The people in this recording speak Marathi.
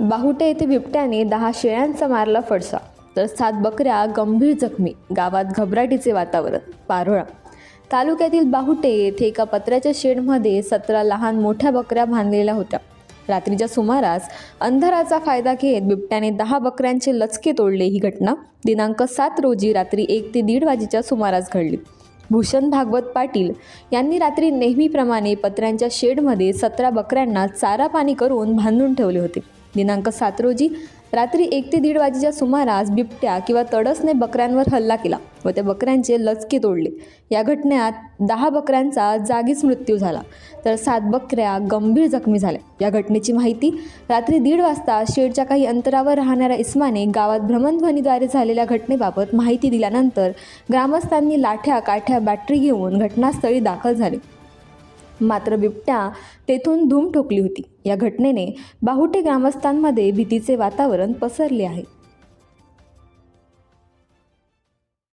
बाहुटे येथे बिबट्याने दहा शेळ्यांचा मारला फडसा. तर सात बकऱ्या गंभीर जखमी. गावात घबराटीचे वातावरण. पारोळा. तालुक्यातील बाहुटे येथे एका पत्र्याच्या शेडमध्ये सतरा लहान मोठ्या बकऱ्या बांधलेल्या होत्या. रात्रीच्या सुमारास अंधाराचा फायदा घेत बिबट्याने दहा बकऱ्यांचे लचके तोडले. ही घटना दिनांक सात रोजी रात्री एक ते दीड वाजेच्या सुमारास घडली. भूषण भागवत पाटील यांनी रात्री नेहमीप्रमाणे पत्र्यांच्या शेडमध्ये सतरा बकऱ्यांना चारा पाणी करून बांधून ठेवले होते. दिनांक सात रोजी रात्री एक ते दीड वाजेच्या सुमारास बिबट्या किंवा तडसने बकऱ्यांवर हल्ला केला व त्या बकऱ्यांचे लचके तोडले. या घटनेत दहा बकऱ्यांचा जागीच मृत्यू झाला. तर सात बकऱ्या गंभीर जखमी झाल्या. या घटनेची माहिती रात्री दीड वाजता शेडच्या काही अंतरावर राहणाऱ्या इस्माने गावात भ्रमणध्वनीद्वारे झालेल्या घटनेबाबत माहिती दिल्यानंतर ग्रामस्थांनी लाठ्या काठ्या बॅटरी घेऊन घटनास्थळी दाखल झाले. मात्र बिबट्या तेथून धूम ठोकली होती. या घटनेने बाहुटे ग्रामस्थांमध्ये भीतीचे वातावरण पसरले आहे.